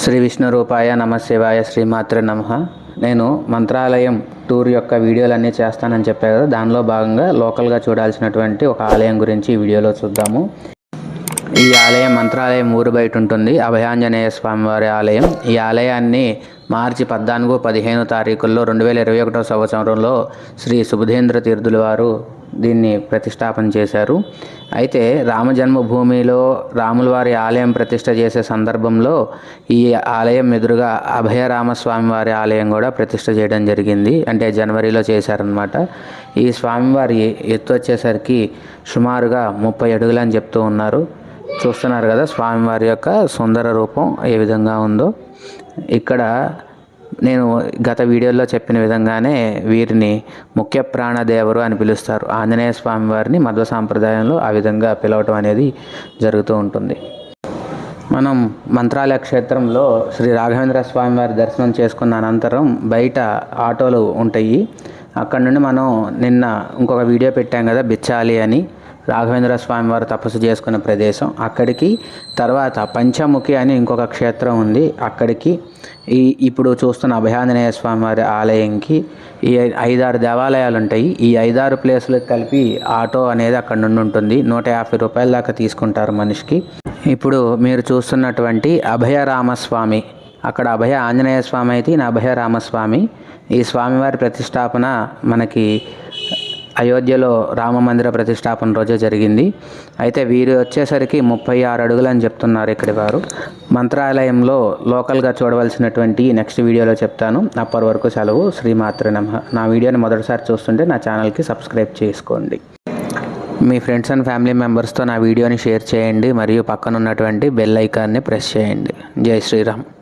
శ్రీ విష్ణు రూపాయ నమశివాయ శ్రీమాత్ర నమ. నేను మంత్రాలయం టూర్ యొక్క వీడియోలన్నీ చేస్తానని చెప్పాను కదా దానిలో భాగంగా లోకల్గా చూడాల్సినటువంటి ఒక ఆలయం గురించి ఈ వీడియోలో చూద్దాము. ఈ ఆలయం మంత్రాలయం ఊరు బయట ఉంటుంది. అభయాంజనేయ స్వామివారి ఆలయం. ఈ ఆలయాన్ని మార్చి పద్నాలుగు పదిహేను తారీఖుల్లో రెండు వేల ఇరవై ఒకటో సంవత్సరంలో శ్రీ సుబుధేంద్ర తీర్థుల వారు దీన్ని ప్రతిష్టాపన చేశారు. అయితే రామ జన్మభూమిలో రాముల వారి ఆలయం ప్రతిష్ట చేసే సందర్భంలో ఈ ఆలయం ఎదురుగా అభయరామస్వామి వారి ఆలయం కూడా ప్రతిష్ట చేయడం జరిగింది. అంటే జనవరిలో చేశారనమాట ఈ స్వామివారి ఎత్తు వచ్చేసరికి సుమారుగా ముప్పై అడుగులు అని చెప్తూ ఉన్నారు. చూస్తున్నారు కదా స్వామివారి యొక్క సుందర రూపం ఏ విధంగా ఉందో. ఇక్కడ నేను గత వీడియోలో చెప్పిన విధంగానే వీరిని ముఖ్య ప్రాణదేవరు అని పిలుస్తారు. ఆంజనేయ స్వామి వారిని మధ్వ సాంప్రదాయంలో ఆ విధంగా పిలవటం అనేది జరుగుతూ ఉంటుంది. మనం మంత్రాలయ క్షేత్రంలో శ్రీ రాఘవేంద్ర స్వామి వారి దర్శనం చేసుకున్న అనంతరం బయట ఆటోలు ఉంటాయి. అక్కడ నుండి మనం నిన్న ఇంకొక వీడియో పెట్టాం కదా బిచ్చాలి అని. రాఘవేంద్ర స్వామి వారు తపస్సు చేసుకున్న ప్రదేశం. అక్కడికి తర్వాత పంచముఖి అని ఇంకొక క్షేత్రం ఉంది. అక్కడికి ఈ ఇప్పుడు చూస్తున్న అభయాంజనేయ స్వామి వారి ఆలయంకి ఈ ఐదారు దేవాలయాలు ఉంటాయి. ఈ ఐదారు ప్లేసులకు కలిపి ఆటో అనేది అక్కడ నుండి ఉంటుంది. నూట యాభై రూపాయల దాకా తీసుకుంటారు మనిషికి. ఇప్పుడు మీరు చూస్తున్నటువంటి అభయరామస్వామి అక్కడ అభయ ఆంజనేయ స్వామి అయితే ఈయన అభయ రామస్వామి ఈ స్వామివారి ప్రతిష్టాపన మనకి అయోధ్యలో రామ మందిర ప్రతిష్టాపన రోజే జరిగింది. అయితే వీరు వచ్చేసరికి ముప్పై ఆరు అడుగులు అని చెప్తున్నారు ఇక్కడి వారు. మంత్రాలయంలో లోకల్గా చూడవలసినటువంటి నెక్స్ట్ వీడియోలో చెప్తాను. అప్పటి వరకు సెలవు. శ్రీమాత్ర నమ. నా వీడియోని మొదటిసారి చూస్తుంటే నా ఛానల్కి సబ్స్క్రైబ్ చేసుకోండి. మీ ఫ్రెండ్స్ అండ్ ఫ్యామిలీ మెంబర్స్తో నా వీడియోని షేర్ చేయండి. మరియు పక్కన ఉన్నటువంటి బెల్ ఐకాన్ని ప్రెస్ చేయండి. జై శ్రీరామ్.